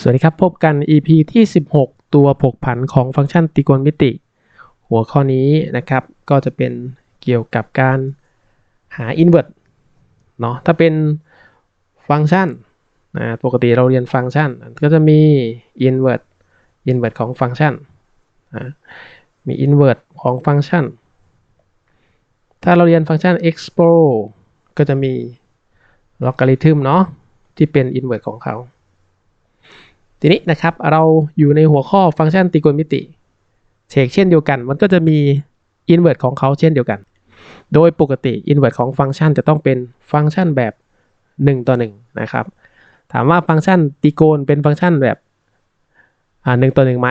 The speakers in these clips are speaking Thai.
สวัสดีครับ พบกัน EP ที่ 16 ตัวผกผันของฟังก์ชันตรีโกณมิติ หัวข้อนี้นะครับ ก็จะเป็นเกี่ยวกับการหา invert เนาะถ้าเป็นฟังก์ชันนะปกติเราเรียนฟังก์ชัน ก็จะมี invert invert ของฟังก์ชันนะมี invert ของฟังก์ชัน ถ้าเราเรียนฟังก์ชัน expo ก็จะมี logarithm เนาะที่เป็น invert ของเขา ทีนี้นะครับเราอยู่ในหัวข้อฟังก์ชันตรีโกณมิติเชกเช่นเดียวกัน มันก็จะมี invert ของเขาเช่นเดียวกัน โดยปกติ invert ของฟังก์ชันจะต้องเป็นฟังก์ชันแบบ 1 ต่อ1นะครับ ถามว่าฟังก์ชันตรีโกณเป็นฟังก์ชันแบบอ่าหต่อ1ไหม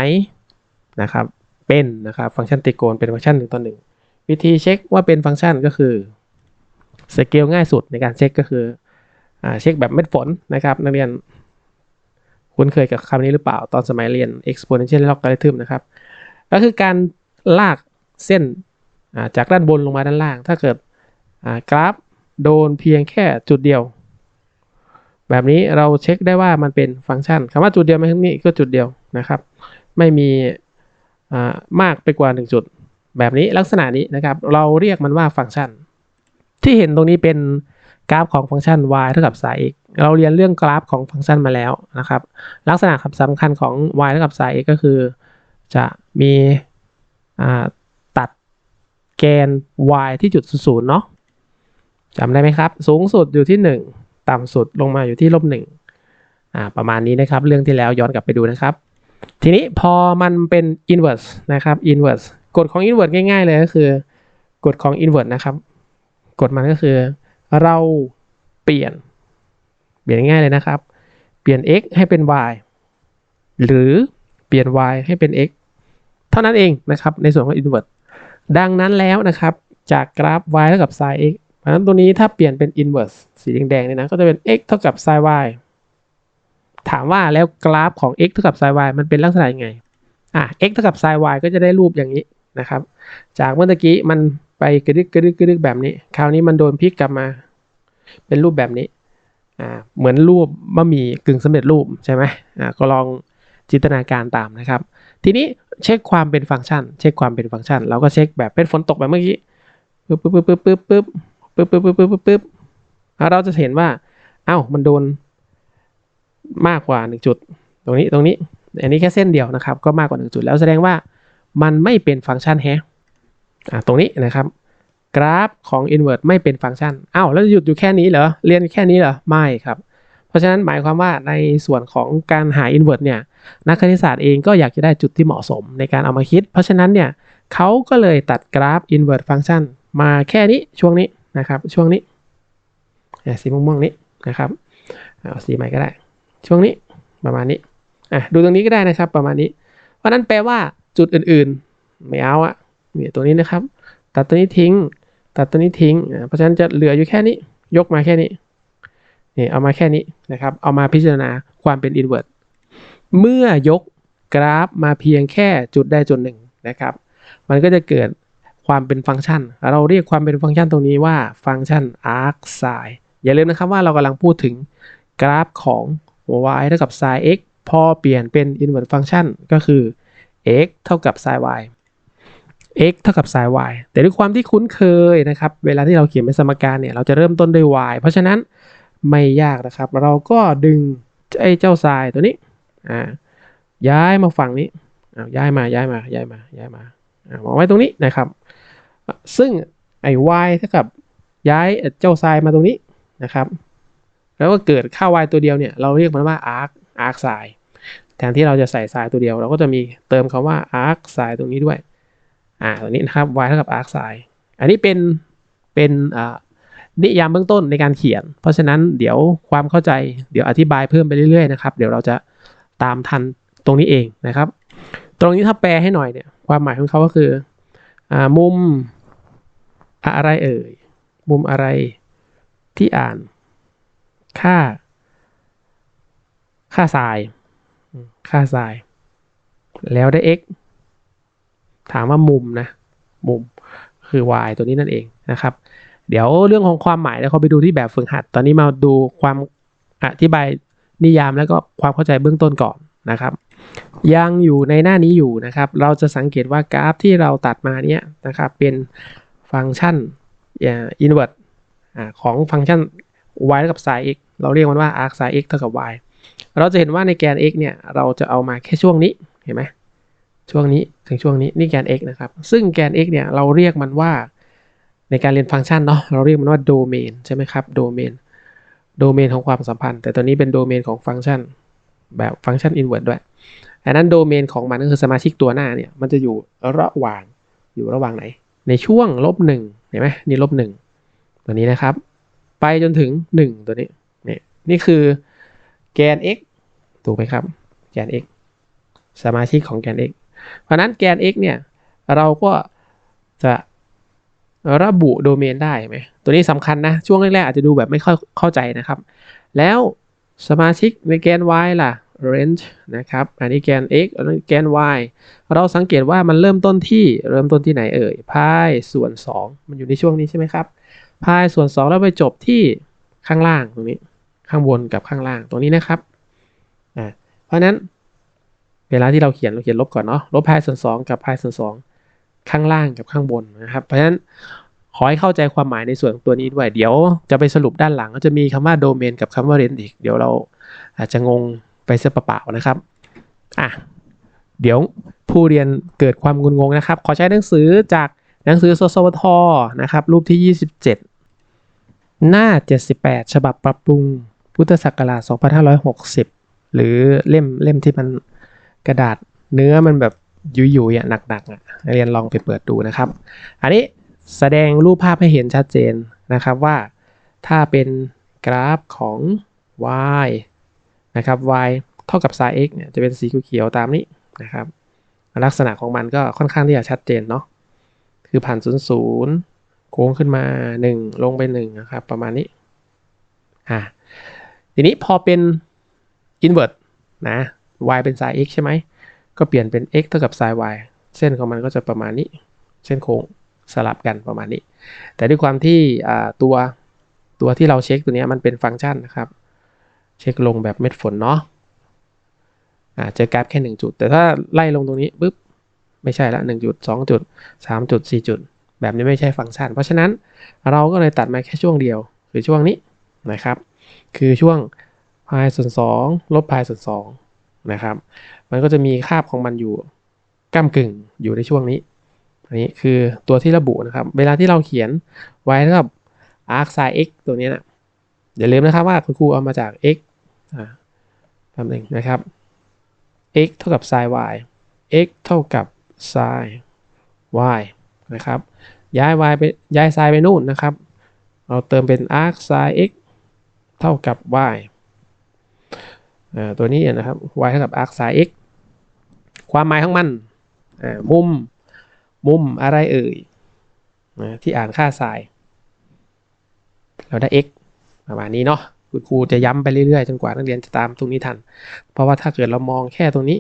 นะครับ เป็นนะครับฟังก์ชันตรีโกณเป็นฟังก์ชัน1ต่อ1วิธีเช็คว่าเป็นฟังก์ชันก็คือสเกลง่ายสุดในการเช็คก็คืออเช็คแบบเม็ดฝนนะครับนักเรียน คุ้นเคยกับคำนี้หรือเปล่าตอนสมัยเรียน exponential logarithm นะครับ ก็คือการลากเส้นจากด้านบนลงมาด้านล่าง ถ้าเกิดกราฟโดนเพียงแค่จุดเดียว แบบนี้เราเช็คได้ว่ามันเป็นฟังก์ชันคำว่าจุดเดียวไม่ทั้งนี้ก็จุดเดียวนะครับ ไม่มีมากไปกว่า 1 จุด แบบนี้ลักษณะนี้นะครับ เราเรียกมันว่าฟังก์ชัน ที่เห็นตรงนี้เป็น กราฟของฟังก์ชัน y เท่ากับ sin x เราเรียนเรื่องกราฟของฟังก์ชันมาแล้วนะครับ ลักษณะสำคัญของ y เท่ากับ sin x ก็คือ จะมีตัดแกน y ที่จุดศูนย์เนาะจำได้ไหมครับ สูงสุดอยู่ที่ 1 ต่ำสุดลงมาอยู่ที่ลบหนึ่งประมาณนี้นะครับ เรื่องที่แล้วย้อนกลับไปดูนะครับ ทีนี้พอมันเป็น inverse นะครับ inverse กฎของ inverse ง่าย ๆ เลยก็คือ กฎของ inverse นะครับ กฎมันก็คือ เราเปลี่ยน เปลี่ยนง่ายเลยนะครับ เปลี่ยน x ให้เป็น y หรือเปลี่ยน y ให้เป็น x เท่านั้นเองนะครับ ในส่วนของ inverse ดังนั้นแล้วนะครับ จากกราฟ y เท่ากับ sin x เพราะนั้นตัวนี้ถ้าเปลี่ยนเป็น inverse สีแดงๆเนี่ยนะ ก็จะเป็น x เท่ากับ sin y ถามว่าแล้วกราฟของ x เท่ากับ sin y มันเป็นลักษณะยังไง อะ x เท่ากับ sin y ก็จะได้รูปอย่างนี้นะครับ จากเมื่อกี้มัน ไปกระดึกกระดึกกระดึกแบบนี้ คราวนี้มันโดนพลิกกลับมา เป็นรูปแบบนี้อ่าเหมือนรูปบะหมี่กึ่งสำเร็จรูปใช่ไหมอ่าก็ลองจินตนาการตามนะครับ ทีนี้เช็คความเป็นฟังก์ชัน เช็คความเป็นฟังก์ชัน เราก็เช็คแบบเป็นฝนตกแบบเมื่อกี้ปึ๊บปึ๊บปึ๊บปึ๊บปึ๊บปึ๊บปึ๊บปึ๊บปึ๊บปึ๊บปึ๊บเราจะเห็นว่าเอ้ามันโดนมากกว่าหนึ่งจุด ตรงนี้ตรงนี้ อันนี้แค่เส้นเดียวนะครับ ก็มากกว่าหนึ่งจุดแล้วแสดงว่ามันไม่เป็นฟังก์ชันแฮะ ตรงนี้นะครับ กราฟของ invert ไม่เป็นฟังก์ชันอ้าวแล้วหยุดอยู่แค่นี้เหรอเรียนแค่นี้เหรอไม่ครับ เพราะฉะนั้นหมายความว่าในส่วนของการหา invert เนี่ยนักคณิตศาสตร์เองก็อยากจะได้จุดที่เหมาะสมในการเอามาคิด เพราะฉะนั้นเนี่ยเขาก็เลยตัดกราฟ invert function มาแค่นี้ช่วงนี้นะครับช่วงนี้สีม่วงๆนี้นะครับเอาสีใหม่ก็ได้ ช่วงนี้ประมาณนี้อะดูตรงนี้ก็ได้นะครับประมาณนี้ เพราะนั้นแปลว่าจุดอื่นๆ ไม่เอาอะ นี่ตัวนี้นะครับ ตัดตัวนี้ทิ้ง ตัดตัวนี้ทิ้ง เพราะฉะนั้นจะเหลืออยู่แค่นี้ ยกมาแค่นี้นี่เอามาแค่นี้นะครับ เอามาพิจารณาความเป็น invert เมื่อยกกราฟมาเพียงแค่จุดใดจุดหนึ่งนะครับ มันก็จะเกิดความเป็นฟังก์ชัน เราเรียกความเป็นฟังก์ชันตรงนี้ว่าฟังก์ชัน arcsine อย่าลืมนะครับว่าเรากำลังพูดถึงกราฟของ y เท่ากับ sin x พอเปลี่ยนเป็น invert function ก็คือ x เท่ากับ sin y x เท่ากับ sin y แต่ด้วยความที่คุ้นเคยนะครับ เวลาที่เราเขียนเป็นสมการเนี่ย เราจะเริ่มต้นด้วย y เพราะฉะนั้นไม่ยากนะครับ เราก็ดึงไอ้เจ้า sin ตัวนี้อ่าย้ายมาฝั่งนี้ย้ายมาย้ายมาย้ายมาย้ายมาวางไว้ตรงนี้นะครับ ซึ่งไอ้ y เท่ากับย้ายเจ้า sin มาตรงนี้นะครับ แล้วก็เกิดค่า y ตัวเดียวเนี่ยเราเรียกมันว่า arc arc sin แทนที่เราจะใส่ sin ตัวเดียว เราก็จะมีเติมคำว่า arc sin ตรงนี้ด้วย อ่าตัวนี้นะครับ y เท่ากับ arc sin อันนี้เป็นเป็นอ่านิยามเบื้องต้นในการเขียน เพราะฉะนั้นเดี๋ยวความเข้าใจเดี๋ยวอธิบายเพิ่มไปเรื่อยๆนะครับ เดี๋ยวเราจะตามทันตรงนี้เองนะครับ ตรงนี้ถ้าแปลให้หน่อยเนี่ยความหมายของเขาก็คืออ่ามุมอะไรเอ่ยมุมอะไรที่อ่านค่า ค่าทราย ค่าทราย แล้วได้ x ถามว่ามุมนะ มุมคือ y ตัวนี้นั่นเองนะครับ เดี๋ยวเรื่องของความหมายเราเขาไปดูที่แบบฝึกหัด ตอนนี้มาดูความอธิบายนิยามแล้วก็ความเข้าใจเบื้องต้นก่อนนะครับ ยังอยู่ในหน้านี้อยู่นะครับ เราจะสังเกตว่ากราฟที่เราตัดมาเนี้ยนะครับเป็นฟังก์ชันอินเวอร์ตของฟังก์ชัน y กับ sin x เราเรียกมันว่า arc sin x เท่ากับ y เราจะเห็นว่าในแกน x เนี่ยเราจะเอามาแค่ช่วงนี้เห็นไหม ช่วงนี้ถึงช่วงนี้นี่แกน x นะครับ ซึ่งแกน x เนี่ยเราเรียกมันว่าในการเรียนฟังก์ชันเนาะเราเรียกมันว่าโดเมนใช่ไหมครับโดเมนโดเมนของความสัมพันธ์ แต่ตัวนี้เป็นโดเมนของฟังก์ชันแบบฟังก์ชันอินเวอร์ด้วยอันนั้นโดเมนของมันก็คือสมาชิกตัวหน้าเนี่ยมันจะอยู่ระหว่างอยู่ระหว่างไหน ในช่วงลบหนึ่งเห็นไหมนี่ลบหนึ่งตัวนี้นะครับ ไปจนถึง 1 ตัวนี้นี่นี่คือแกน x ถูกไหมครับ แกน x สมาชิกของแกน x เพราะนั้นแกน x เนี่ยเราก็จะระบุโดเมนได้ไหมตัวนี้สำคัญนะ ช่วงแรกๆอาจจะดูแบบไม่ค่อยเข้าใจนะครับ แล้วสมาชิกในแกน y ล่ะ range นะครับ อันนี้แกน x อันนี้แกน y เราสังเกตว่ามันเริ่มต้นที่เริ่มต้นที่ไหนเอ่ยพายส่วน 2 มันอยู่ในช่วงนี้ใช่ไหมครับพายส่วน 2 แล้วไปจบที่ข้างล่างตรงนี้ ข้างบนกับข้างล่างตรงนี้นะครับ อ่า เพราะฉะนั้น เวลาที่เราเขียนเราเขียนลบก่อนเนาะลบพายส่วน2กับพายส่วน2ข้างล่างกับข้างบนนะครับ เพราะฉะนั้นขอให้เข้าใจความหมายในส่วนของตัวนี้ด้วย เดี๋ยวจะไปสรุปด้านหลังก็จะมีคำว่าโดเมนกับคำว่าเรนอีก เดี๋ยวเราอาจจะงงไปเสียเปล่าๆนะครับอะเดี๋ยวผู้เรียนเกิดความงุนงงนะครับ ขอใช้หนังสือจากหนังสือสสวทนะครับ รูปที่ 27 หน้า 78 ฉบับปรับปรุงพุทธศักราช2560 หรือเล่มเล่มที่มัน กระดาษเนื้อมันแบบยุยๆอะหนักๆอะนักเรียนลองไปเปิดดูนะครับ อันนี้แสดงรูปภาพให้เห็นชัดเจนนะครับว่าถ้าเป็นกราฟของ y นะครับ y เท่ากับ sin x เนี่ยจะเป็นสีเขียวตามนี้นะครับ ลักษณะของมันก็ค่อนข้างที่จะชัดเจนเนาะคือผ่าน0 0โค้งขึ้นมา 1 ลงไป1นะครับ ประมาณนี้อ่าทีนี้พอเป็น invert นะ y เป็น sin x ใช่ไหม ก็เปลี่ยนเป็น x เท่ากับ sin y เส้นของมันก็จะประมาณนี้ เส้นโค้งสลับกันประมาณนี้ แต่ด้วยความที่ตัวตัวที่เราเช็คตัวนี้มันเป็นฟังก์ชันนะครับ เช็คลงแบบเม็ดฝนเนาะอ่าเจอกราฟแค่ 1 จุด แต่ถ้าไล่ลงตรงนี้ปุ๊บไม่ใช่ละ1จุด2จุด3จุด4จุด แบบนี้ไม่ใช่ฟังก์ชัน เพราะฉะนั้นเราก็เลยตัดมาแค่ช่วงเดียว คือช่วงนี้นะครับ คือช่วงพายส่วน2ลบพายส่วน2 นะครับ มันก็จะมีคาบของมันอยู่ก้ามกึ่งอยู่ในช่วงนี้อันนี้คือตัวที่ระบุนะครับ เวลาที่เราเขียนไว้เท่ากับ arc sin x ตัวนี้นะอย่าลืมนะครับว่าคุณครูเอามาจาก x อ่าแป๊บนึงนะครับ x เท่ากับ sin y x เท่ากับ sin y นะครับ ย้าย y ไปย้าย sin ไปนู่นนะครับ เราเติมเป็น arc sin x เท่ากับ y ตัวนี้นะครับ y เท่ากับ arc sin x ความหมายของมันมุม มุมอะไรเอ่ยที่อ่านค่า sin เราได้ x ประมาณนี้เนาะคุณครูจะย้ำไปเรื่อยๆ จนกว่านักเรียนจะตามตรงนี้ทัน เพราะว่าถ้าเกิดเรามองแค่ตรงนี้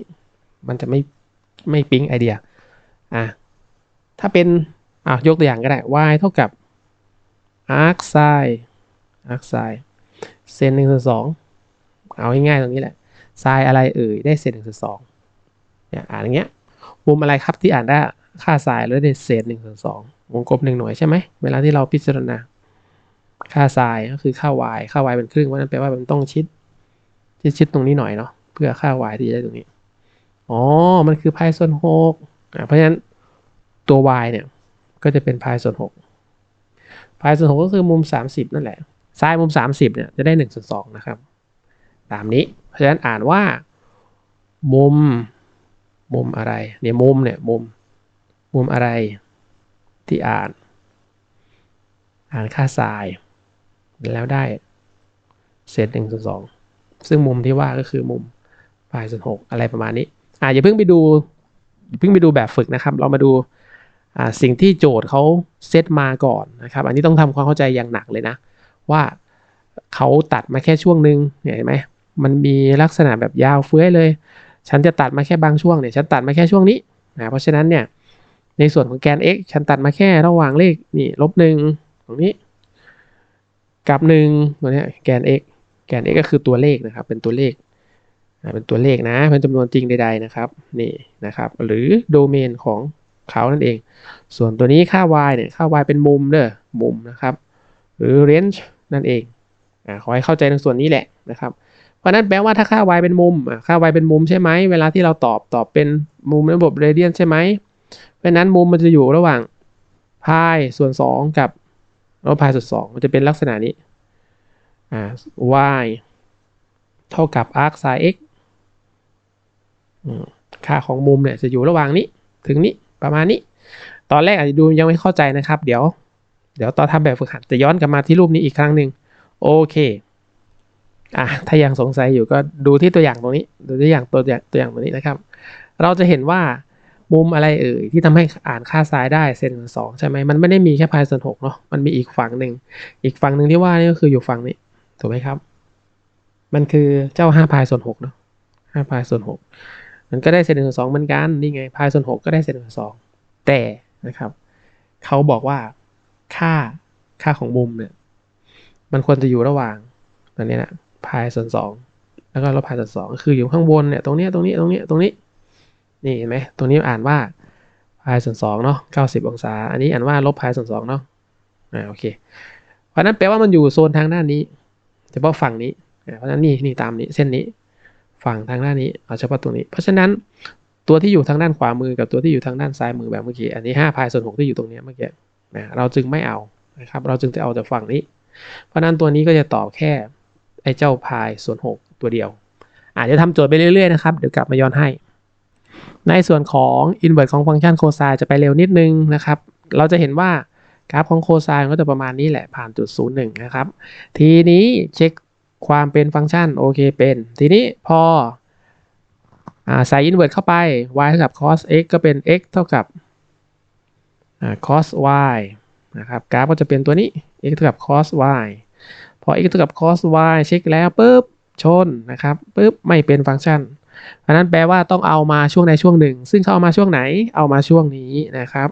มันจะไม่ไม่ปิ๊งไอเดีย อะ ถ้าเป็นอะยกตัวอย่างก็ได้ y เท่ากับ arc sin arc sin เซนหนึ่งส่วนสอง เอาง่ายๆตรงนี้แหละ sin อะไรเอ่ยได้เซนหนึ่งส่วนสองเนี่ยอ่านอย่างเงี้ยมุมอะไรครับที่อ่านได้ค่า sin แล้วได้เศษหนึ่งส่วนสองวงกลมหนึ่งหน่วยใช่ไหมเวลาที่เราพิจารณา ค่า sin ก็คือค่า y ค่า y เป็นครึ่งเพราะนั้นแปลว่ามันต้องชิดชิดชิดตรงนี้หน่อยเนาะเพื่อค่า y ที่จะได้ตรงนี้อ๋อมันคือพายส่วนหกเพราะฉะนั้นตัว y เนี่ยก็จะเป็นพายส่วนหกพายส่วนหกก็คือมุมสามสิบนั่นแหละซ้ายมุมสามสิบเนี่ยจะได้หนึ่งส่วนสองนะครับ ตามนี้ เพราะฉะนั้นอ่านว่า มุม มุมอะไรเนี่ยมุมเนี่ยมุม มุมอะไรที่อ่าน อ่านค่าทราย แล้วได้เศษหนึ่งส่วนสองซึ่งมุมที่ว่าก็คือมุมพายส่วนหกอะไรประมาณนี้อ่าอย่าเพิ่งไปดูอย่าเพิ่งไปดูแบบฝึกนะครับ เรามาดูอ่าสิ่งที่โจทย์เขาเซตมาก่อนนะครับ อันนี้ต้องทำความเข้าใจอย่างหนักเลยนะ ว่าเขาตัดมาแค่ช่วงหนึ่งเห็นไหม มันมีลักษณะแบบยาวเฟื้อยเลย ฉันจะตัดมาแค่บางช่วงเนี่ย ฉันตัดมาแค่ช่วงนี้นะเพราะฉะนั้นเนี่ย ในส่วนของแกน x ฉันตัดมาแค่ระหว่างเลขนี่ลบหนึ่งตรงนี้ กับหนึ่งตัวนี้แกน x แกน x ก็คือตัวเลขนะครับ เป็นตัวเลขเป็นตัวเลขนะ เป็นจำนวนจริงใด ๆนะครับ นี่นะครับ หรือโดเมนของเขานั่นเอง ส่วนตัวนี้ค่า y เนี่ย ค่า y เป็นมุมเด้อมุมนะครับ หรือ range นั่นเองอ่าขอให้เข้าใจในส่วนนี้แหละนะครับ เพราะนั้นแปลว่าถ้าค่า y เป็นมุมค่า y เป็นมุมใช่ไหมเวลาที่เราตอบตอบเป็นมุมระบบเรเดียนใช่ไหมเพราะนั้นมุมมันจะอยู่ระหว่างพายส่วน 2 กับลบพายส่วน2มันจะเป็นลักษณะนี้อ่า y เท่ากับ arc sin x อืมค่าของมุมเนี่ยจะอยู่ระหว่างนี้ถึงนี้ประมาณนี้ ตอนแรกอาจจะดูยังไม่เข้าใจนะครับ เดี๋ยว เดี๋ยวตอนทำแบบฝึกหัดจะย้อนกลับมาที่รูปนี้อีกครั้งหนึ่งโอเค อะถ้ายังสงสัยอยู่ก็ดูที่ตัวอย่างตรงนี้ ดูตัวอย่างตัวอย่างตัวอย่างตรงนี้นะครับ เราจะเห็นว่ามุมอะไรเอ่ยที่ทำให้อ่านค่าซ้ายได้เซนส่วนสองใช่ไหมมันไม่ได้มีแค่พายส่วนหกเนาะมันมีอีกฝั่งหนึ่ง อีกฝั่งหนึ่งที่ว่านี่ก็คืออยู่ฝั่งนี้ ถูกไหมครับ มันคือเจ้าห้าพายส่วนหกเนาะห้าพายส่วนหกมันก็ได้เซนส่วนสองเหมือนกันนี่ไงพายส่วนหกก็ได้เซนส่วนสองแต่นะครับ เขาบอกว่าค่าค่าของมุมเนี่ยมันควรจะอยู่ระหว่างตรงนี้นะ พายส่วนสองแล้วก็ลบพายส่วนสองคืออยู่ข้างบนเนี่ยตรงนี้ตรงนี้ตรงนี้ตรงนี้นี่เห็นไหมตรงนี้อ่านว่าพายส่วนสองเนาะเก้าสิบองศา อันนี้อ่านว่าลบพายส่วนสองเนาะอ่าโอเค เพราะนั้นแปลว่ามันอยู่โซนทางด้านนี้ เฉพาะฝั่งนี้เพราะนั้นนี่นี่ตามนี้เส้นนี้ฝั่งทางด้านนี้เอาเฉพาะตรงนี้ เพราะฉะนั้นตัวที่อยู่ทางด้านขวามือกับตัวที่อยู่ทางด้านซ้ายมือแบบเมื่อกี้อันนี้ห้าพายส่วนหกที่อยู่ตรงนี้เมื่อกี้นะเราจึงไม่เอานะครับเราจึงจะเอาแต่ฝั่งนี้ เพราะฉะนั้นตัวนี้ก็จะตอบแค่ ไอ้เจ้าพายส่วนหกตัวเดียวอาจจะทำโจทย์ไปเรื่อยๆนะครับ เดี๋ยวกลับมาย้อนให้ ในส่วนของ inverse ของฟังก์ชันโคไซน์จะไปเร็วนิดนึงนะครับ เราจะเห็นว่ากราฟของโคไซน์ก็จะประมาณนี้แหละผ่านจุดศูนย์หนึ่งนะครับ ทีนี้เช็คความเป็นฟังก์ชันโอเคเป็น ทีนี้พออใส่ inverse เข้าไป y เท่ากับ cos x ก็เป็น x เท่ากับ cos y นะครับกราฟก็จะเป็นตัวนี้ x เท่ากับ cos y อ x เท่ากับ cos y เช็คแล้วปุ๊บชนนะครับปุ๊บไม่เป็นฟังก์ชันอันนั้นแปลว่าต้องเอามาช่วงใดช่วงหนึ่ง ซึ่งเขาเอามาช่วงไหนเอามาช่วงนี้นะครับ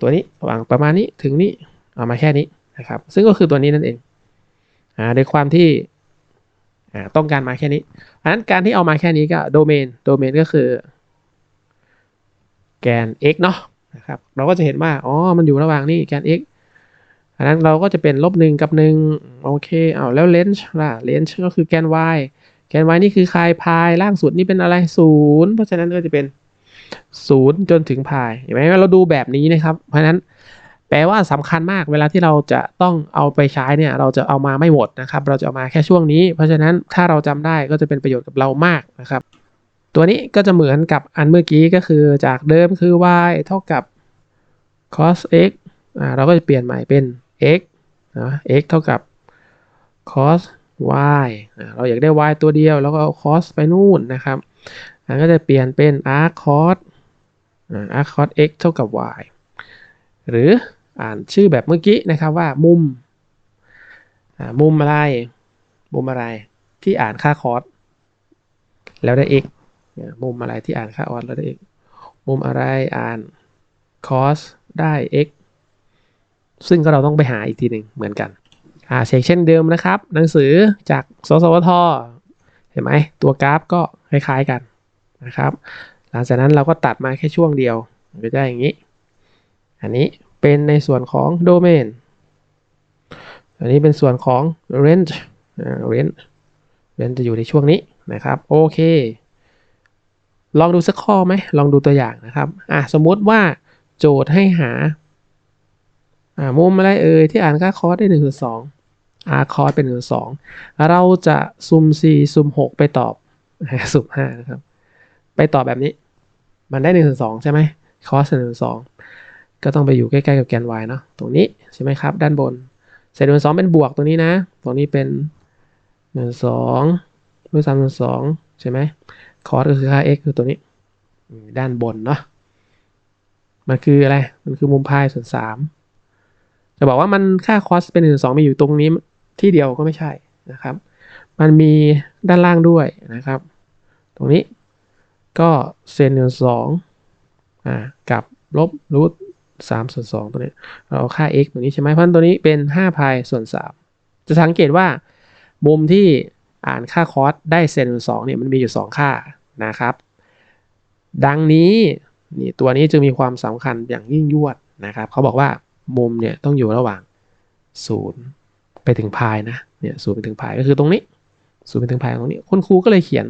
ตัวนี้วางประมาณนี้ถึงนี้เอามาแค่นี้นะครับ ซึ่งก็คือตัวนี้นั่นเองโดยความที่ต้องการมาแค่นี้อันนั้นการที่เอามาแค่นี้ก็โดเมนโดเมนก็คือ แกน x เนาะนะครับเราก็จะเห็นว่าอ๋อมันอยู่ระหว่างนี้แกน x อันนั้นเราก็จะเป็นลบหนึ่งกับหนึ่งโอเคเอาแล้วเลนส์ล่ะเลนส์ก็คือแกน y แกน y นี่คือคายพายล่างสุดนี่เป็นอะไรศูนย์เพราะฉะนั้นก็จะเป็นศูนย์จนถึงพายเห็นไหมเราดูแบบนี้นะครับ เพราะฉะนั้นแปลว่าสำคัญมากเวลาที่เราจะต้องเอาไปใช้เนี่ยเราจะเอามาไม่หมดนะครับ เราจะเอามาแค่ช่วงนี้ เพราะฉะนั้นถ้าเราจำได้ก็จะเป็นประโยชน์กับเรามากนะครับ ตัวนี้ก็จะเหมือนกับอันเมื่อกี้ก็คือจากเดิมคือ y เท่ากับ cos x อ่าเราก็จะเปลี่ยนใหม่เป็น x นะ x เท่ากับ cos y อ่าเราอยากได้ y ตัวเดียว แล้วก็เอา cos ไปนู่นนะครับอันก็จะเปลี่ยนเป็น arc cos arc cos x เท่ากับ y หรืออ่านชื่อแบบเมื่อกี้นะครับว่ามุม มุมอะไร มุมอะไรที่อ่านค่า cos แล้วได้ x มุมอะไรที่อ่านค่า cos แล้วได้ x มุมอะไรอ่าน cos ได้ x ซึ่งก็เราต้องไปหาอีกทีหนึ่งเหมือนกันอ่าเช็คเช่นเดิมนะครับ หนังสือจากสสวทเห็นไหมตัวกราฟก็คล้ายๆกันนะครับหลังจากนั้นเราก็ตัดมาแค่ช่วงเดียวก็ได้อย่างนี้ อันนี้เป็นในส่วนของโดเมนอันนี้เป็นส่วนของ range range range จะอยู่ในช่วงนี้นะครับโอเค ลองดูสักข้อไหมลองดูตัวอย่างนะครับอะสมมติว่าโจทย์ให้หา อ่ามุมอะไรเอ่ยที่อ่านค่าคอสได้หนึ่งส่วนสองอาคอสเป็นหนึ่งส่วนสองเราจะซุมสี่ซุมหกไปตอบซุมห้านะครับ ไปตอบแบบนี้ มันได้หนึ่งส่วนสองใช่ไหมคอสหนึ่งส่วนสองก็ต้องไปอยู่ใกล้ๆกับแกน y เนาะตรงนี้ใช่ไหมครับ ด้านบนเศษหนึ่งส่วนสองเป็นบวกตรงนี้นะ ตรงนี้เป็นหนึ่งสองด้วยสามส่วนสองใช่ไหมคอสก็คือค่า x คือตัวนี้ ด้านบนเนาะมันคืออะไร มันคือมุมพายส่วนสาม จะบอกว่ามันค่าคอสเป็นหนึ่งสองมีอยู่ตรงนี้ที่เดียวก็ไม่ใช่นะครับ มันมีด้านล่างด้วยนะครับ ตรงนี้ก็เซนหนึ่งสองอ่ากับลบรูทสามส่วนสองตัวนี้เราเอาค่า x ตัวนี้ใช่ไหมเพราะฉะนั้นตัวนี้เป็นห้าพายส่วนสามจะสังเกตว่ามุมที่อ่านค่าคอสได้เซนสองเนี่ยมันมีอยู่ 2 ค่านะครับ ดังนี้นี่ตัวนี้จึงมีความสำคัญอย่างยิ่งยวดนะครับ เขาบอกว่า มุมเนี่ยต้องอยู่ระหว่าง0ไปถึงพายนะเนี่ยศูนย์ไปถึงพายก็คือตรงนี้ศูนย์ไปถึงพายตรงนี้คุณครูก็เลยเขียน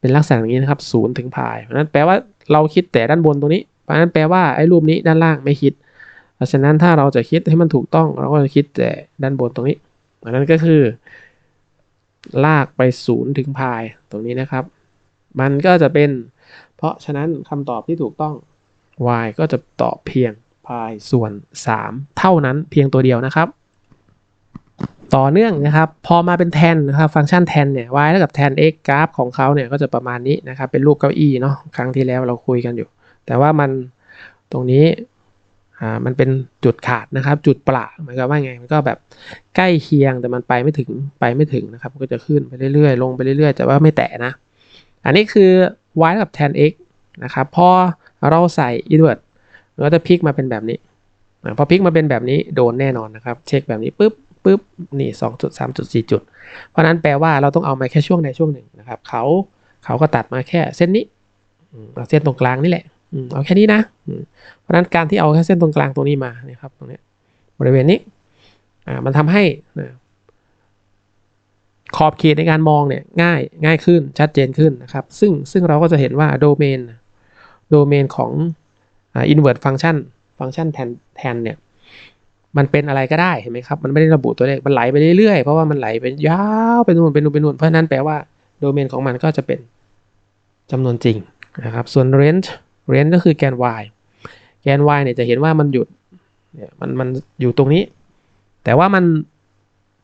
เป็นลักษณะอย่างนี้นะครับศูนย์ถึงพายเพราะนั้นแปลว่าเราคิดแต่ด้านบนตรงนี้เพราะนั้นแปลว่าไอ้รูปนี้ด้านล่างไม่คิด เพราะฉะนั้นถ้าเราจะคิดให้มันถูกต้องเราก็จะคิดแต่ด้านบนตรงนี้เพราะนั้นก็คือ ลากไปศูนย์ถึงพายตรงนี้นะครับ มันก็จะเป็น เพราะฉะนั้นคำตอบที่ถูกต้อง y ก็จะตอบเพียง พายส่วน 3 เท่านั้นเพียงตัวเดียวนะครับ ต่อเนื่องนะครับ พอมาเป็นแทนนะครับ ฟังก์ชันแทนเนี่ย y เท่ากับแทน x กราฟของเขาเนี่ยก็จะประมาณนี้นะครับ เป็นรูปเก้าอี้เนาะครั้งที่แล้วเราคุยกันอยู่ แต่ว่ามันตรงนี้อ่ามันเป็นจุดขาดนะครับ จุดปลาหมายความว่าไงมันก็แบบใกล้เคียงแต่มันไปไม่ถึงไปไม่ถึงนะครับ ก็จะขึ้นไปเรื่อยๆ ลงไปเรื่อยๆแต่ว่าไม่แตะนะ อันนี้คือ y เท่ากับแทน x นะครับพอเราใส่ i n v e r s มันก็จะพลิกมาเป็นแบบนี้พอพลิกมาเป็นแบบนี้โดนแน่นอนนะครับ เช็คแบบนี้ปุ๊บปุ๊บนี่สองจุดสามจุดสี่จุด เพราะนั้นแปลว่าเราต้องเอามาแค่ช่วงใดช่วงหนึ่งนะครับ เขาเขาก็ตัดมาแค่เส้นนี้เอาเส้นตรงกลางนี่แหละเอาแค่นี้นะ เพราะนั้นการที่เอาแค่เส้นตรงกลางตรงนี้มานะครับตรงนี้บริเวณนี้มันทำให้ขอบเขตในการมองเนี่ยง่ายง่ายขึ้นชัดเจนขึ้นนะครับ ซึ่งซึ่งเราก็จะเห็นว่าโดเมนโดเมนของ อ่า invert function ฟังก์ชันแทนแทนเนี่ยมันเป็นอะไรก็ได้เห็นไหมครับ มันไม่ได้ระบุตัวเลขมันไหลไปเรื่อยๆเพราะว่ามันไหลไปยาวไปนู่นไปนู่นไปนู่นเพราะนั้นแปลว่าโดเมนของมันก็จะเป็นจำนวนจริงนะครับ ส่วน range range ก็คือแกน y แกน y เนี่ยจะเห็นว่ามันหยุดเนี่ยมันมันอยู่ตรงนี้ แต่ว่ามัน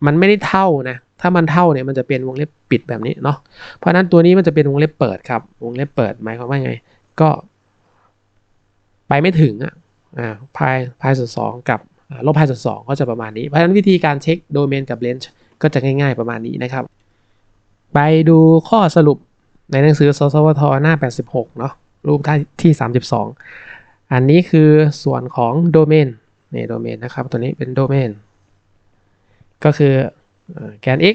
มันไม่ได้เท่านะ ถ้ามันเท่าเนี่ยมันจะเป็นวงเล็บปิดแบบนี้เนาะเพราะนั้นตัวนี้มันจะเป็นวงเล็บเปิดครับ วงเล็บเปิดหมายความว่าไง ก็ ไปไม่ถึงอะพายพายส่วนสองกับลบพายส่วนสองก็จะประมาณนี้ เพราะฉะนั้นวิธีการเช็คโดเมนกับเลนจ์ก็จะง่ายๆประมาณนี้นะครับ ไปดูข้อสรุปในหนังสือสสวทหน้า 86 เนาะรูปที่ 32 อันนี้คือส่วนของโดเมนนี่โดเมนนะครับ ตัวนี้เป็นโดเมนก็คือแกน x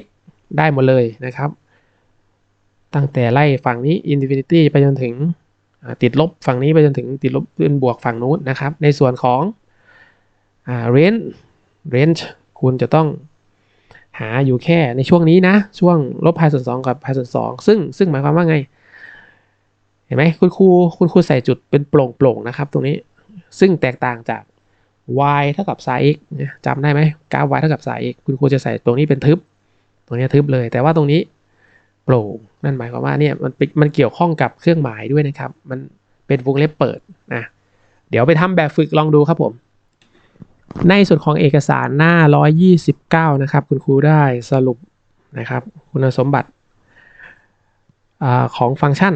ได้หมดเลยนะครับ ตั้งแต่ไล่ฝั่งนี้ infinity ไปจนถึง ติดลบฝั่งนี้ไปจนถึงติดลบเป็นบวกฝั่งนู้นนะครับ ในส่วนของอ่า range range คุณจะต้องหาอยู่แค่ในช่วงนี้นะ ช่วงลบพายส่วนสองกับพายส่วนสองซึ่งซึ่งหมายความว่าไง เห็นไหมคุณครูคุณครูใส่จุดเป็นโปร่งโปร่งนะครับ ตรงนี้ซึ่งแตกต่างจาก y เท่ากับ sin x จำได้ไหมกราฟ y เท่ากับ sin x คุณครูจะใส่ตรงนี้เป็นทึบ ตรงนี้ทึบเลย แต่ว่าตรงนี้ โปร่ง นั่นหมายความว่าเนี่ยมันมันเกี่ยวข้องกับเครื่องหมายด้วยนะครับ มันเป็นวงเล็บเปิดนะเดี๋ยวไปทำแบบฝึกลองดูครับผม ในส่วนของเอกสารหน้า 129 นะครับ คุณครูได้สรุปนะครับ คุณสมบัติอของฟังก์ชัน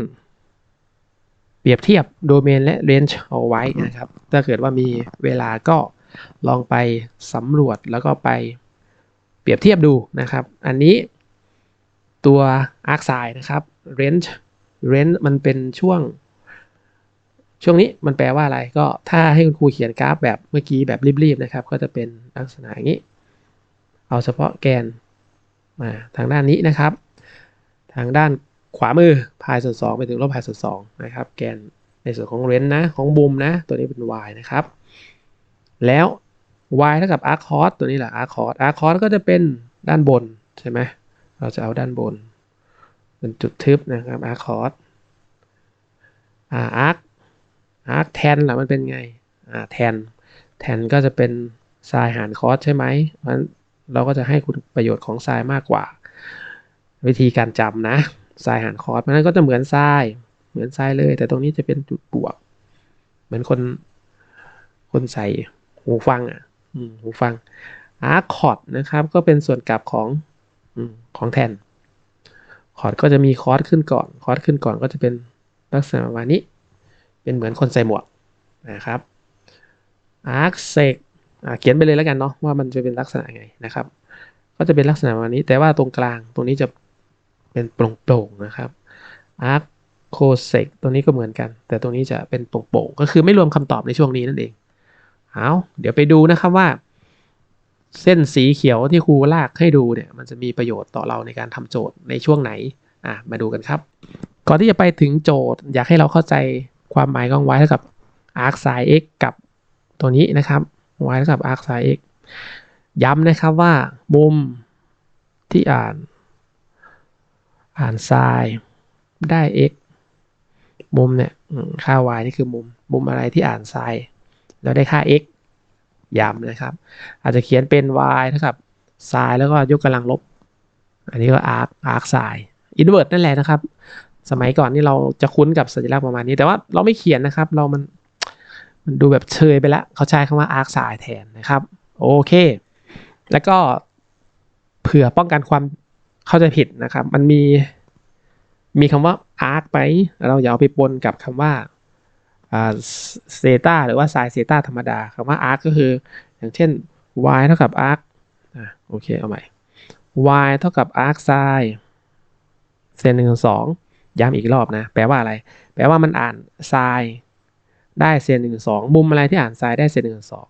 เปรียบเทียบโดเมนและเรนจ์เอาไว้นะครับ ถ้าเกิดว่ามีเวลาก็ลองไปสำรวจแล้วก็ไปเปรียบเทียบดูนะครับ อันนี้ ตัว arc sine นะครับ range range มันเป็นช่วง ช่วงนี้มันแปลว่าอะไรก็ถ้าให้คุณครูเขียนกราฟแบบเมื่อกี้แบบรีบๆนะครับ ก็จะเป็นลักษณะอย่างนี้ เอาเฉพาะแกนมาทางด้านนี้นะครับ ทางด้านขวามือพายส่วน2ไปถึงลบพายส่วน2นะครับ แกนในส่วนของเรนนะของบุมนะ ตัวนี้เป็น y นะครับ แล้ว y เท่ากับ arc cos ตัวนี้แหละ arc cos arc cos ก็จะเป็นด้านบนใช่ไหม เราจะเอาด้านบน เป็นจุดทึบนะครับอาร์คอสอ่าอาร์คอาร์คแทนล่ะมันเป็นไงอ่าแทนแทนก็จะเป็นไซน์หารคอสใช่ไหมเพราะฉะนั้นเราก็จะให้คุณประโยชน์ของไซน์มากกว่า วิธีการจำนะไซน์หารคอสมันก็จะเหมือนไซน์เหมือนไซน์เลย แต่ตรงนี้จะเป็นจุดบวก เหมือนคนคนใส่หูฟังอะหูฟังอาร์คอร์ดนะครับ ก็เป็นส่วนกลับของ ของแทน คอร์ดก็จะมีคอร์ดขึ้นก่อน คอร์ดขึ้นก่อนก็จะเป็นลักษณะประมาณนี้ เป็นเหมือนคนใส่หมวกนะครับอาร์คเซกเขียนไปเลยแล้วกันเนาะว่ามันจะเป็นลักษณะไงนะครับ ก็จะเป็นลักษณะประมาณนี้ แต่ว่าตรงกลางตรงนี้จะเป็นโปร่งๆนะครับอาร์คโคเซกตรงนี้ก็เหมือนกัน แต่ตรงนี้จะเป็นโปร่งๆก็คือไม่รวมคำตอบในช่วงนี้นั่นเอง เอาเดี๋ยวไปดูนะครับว่า เส้นสีเขียวที่ครูลากให้ดูเนี่ยมันจะมีประโยชน์ต่อเราในการทำโจทย์ในช่วงไหนอะมาดูกันครับ ก่อนที่จะไปถึงโจทย์ อยากให้เราเข้าใจความหมายของ y เท่ากับ arc sin x กับตัวนี้นะครับ y เท่ากับ arc sin x ย้ำนะครับว่ามุมที่อ่าน อ่าน sin ได้ x มุมเนี่ยค่า y นี่คือมุม มุมอะไรที่อ่าน sin แล้วได้ค่า x ย้ำนะครับ อาจจะเขียนเป็น y เท่ากับ sin แล้วก็ยกกำลังลบ อันนี้ก็ arc arc sin invert นั่นแหละนะครับ สมัยก่อนนี่เราจะคุ้นกับสัญลักษณ์ประมาณนี้ แต่ว่าเราไม่เขียนนะครับ เรามันมันดูแบบเชยไปแล้ว เขาใช้คำว่า arc sin แทนนะครับ โอเค แล้วก็เผื่อป้องกันความเข้าใจผิดนะครับ มันมีมีคำว่า arc ไป เราอย่าเอาไปปนกับคำว่า เซตาหรือว่า sin เซตาธรรมดาคำว่า arc ก็คือ อย่างเช่น y เท่ากับ arc อะโอเคเอาใหม่ y เท่ากับ arc sin เซนหนึ่งสองย้ำอีกรอบนะ แปลว่าอะไร แปลว่ามันอ่าน sin ได้เซนหนึ่งสองมุมอะไรที่อ่าน sin ได้เซนหนึ่งสอง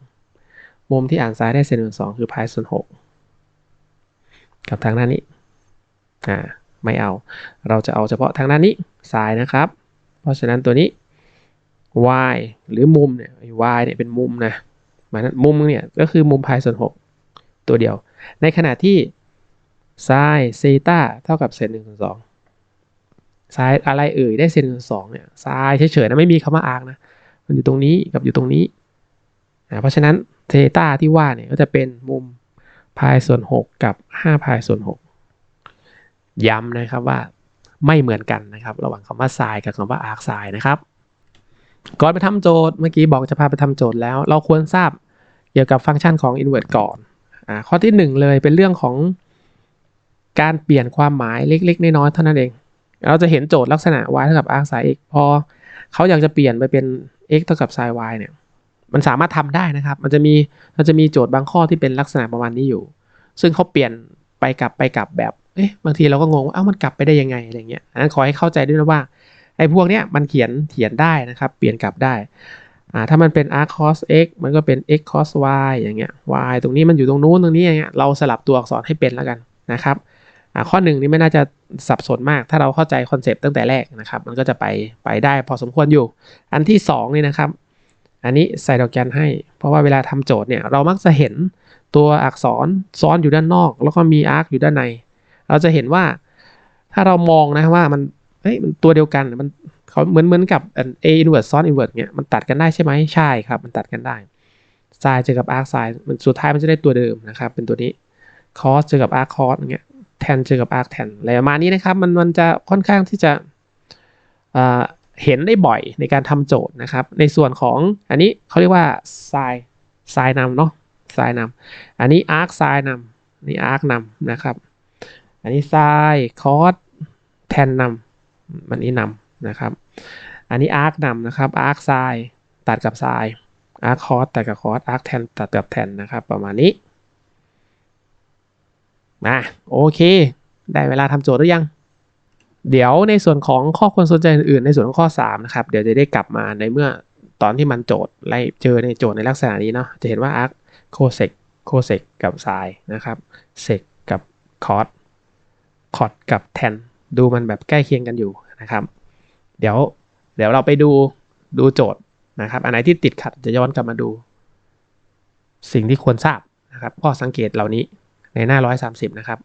มุมที่อ่าน sin ได้เซนหนึ่งสองคือพายส่วนหกกับทางด้านนี้อ่าไม่เอา เราจะเอาเฉพาะทางด้านนี้ sin นะครับ เพราะฉะนั้นตัวนี้ y หรือมุมเนี่ย y เนี่ยเป็นมุมนะมานั้นมุมเนี่ยก็คือมุมพายส่วนหกตัวเดียว ในขณะที่ sin เซตาเท่ากับเซนหนึ่งส่วนสองซายอะไรเอ่ยได้เซนหนึ่งส่วนสองเนี่ยซายเฉยๆนะไม่มีคำว่าอาร์กนะมันอยู่ตรงนี้กับอยู่ตรงนี้นะเพราะฉะนั้นเซตาที่ว่าเนี่ยก็จะเป็นมุมพายส่วนหกกับห้าพายส่วนหกย้ำนะครับว่าไม่เหมือนกันนะครับ ระหว่างคำว่าซายกับคำว่าอาร์กซายนะครับ ก่อนไปทำโจทย์เมื่อกี้บอกจะพาไปทำโจทย์แล้ว เราควรทราบเกี่ยวกับฟังก์ชันของ invert ก่อนอ่าข้อที่หนึ่งเลยเป็นเรื่องของการเปลี่ยนความหมายเล็ก ๆ น้อยๆเท่านั้นเอง เราจะเห็นโจทย์ลักษณะ y เท่ากับ arc sin x พอเขาอยากจะเปลี่ยนไปเป็น x เท่ากับ sin y เนี่ยมันสามารถทำได้นะครับ มันจะมีมันจะมีโจทย์บางข้อที่เป็นลักษณะประมาณนี้อยู่ ซึ่งเขาเปลี่ยนไปกลับไปกลับแบบเอ๊ะบางทีเราก็งงว่าเอ้ามันกลับไปได้ยังไงอะไรเงี้ยอันนั้นขอให้เข้าใจด้วยนะว่า ไอ้พวกเนี้ยมันเขียนเขียนได้นะครับ เปลี่ยนกลับได้อ่าถ้ามันเป็น arc cos x มันก็เป็น x cos y อย่างเงี้ย y ตรงนี้มันอยู่ตรงนู้นตรงนี้อย่างเงี้ยเราสลับตัวอักษรให้เป็นแล้วกันนะครับอ่าข้อหนึ่งนี่ไม่น่าจะสับสนมาก ถ้าเราเข้าใจคอนเซปต์ตั้งแต่แรกนะครับ มันก็จะไปไปได้พอสมควรอยู่ อันที่สองนี่นะครับ อันนี้ใส่ดอกจันให้ เพราะว่าเวลาทำโจทย์เนี่ยเรามักจะเห็นตัวอักษรซ้อนอยู่ด้านนอก แล้วก็มีอาร์คอยู่ด้านใน เราจะเห็นว่าถ้าเรามองนะว่ามัน ฮ้ยมันตัวเดียวกันมันเขาเหมือนเหมือนกับ a inverse ซ้อน inverse เนี่ยมันตัดกันได้ใช่ไหมใช่ครับ มันตัดกันได้ sin เจอกับ arc sin มันสุดท้ายมันจะได้ตัวเดิมนะครับ เป็นตัวนี้ cos เจอกับ arc cos อย่างเงี้ยแทนเจอกับ arc แทนอะไรประมาณนี้นะครับ มันมันจะค่อนข้างที่จะเห็นได้บ่อยในการทำโจทย์นะครับ ในส่วนของอันนี้เขาเรียกว่า sin sin นำเนาะ sin นำอันนี้ arc sin นำอันนี้ arc นำนะครับ อันนี้ sin cos แทนนำ มันนี้นำนะครับ อันนี้ arc นำนะครับ arc sin ตัดกับ sin arc cos ตัดกับ cos arc แทนตัดกับแทนนะครับ ประมาณนี้มาโอเค ได้เวลาทำโจทย์หรือยัง เดี๋ยวในส่วนของข้อควรสนใจอื่นๆ ในส่วนของข้อ 3 นะครับ เดี๋ยวจะได้กลับมาในเมื่อตอนที่มันโจทย์ไล่เจอในโจทย์ในลักษณะนี้เนาะจะเห็นว่า arc cosec cosec กับ sin นะครับ sec กับ cos cot กับ tan ดูมันแบบใกล้เคียงกันอยู่นะครับ เดี๋ยวเดี๋ยวเราไปดูดูโจทย์นะครับ อันไหนที่ติดขัดจะย้อนกลับมาดู สิ่งที่ควรทราบนะครับข้อสังเกตเหล่านี้ในหน้า 130 นะครับ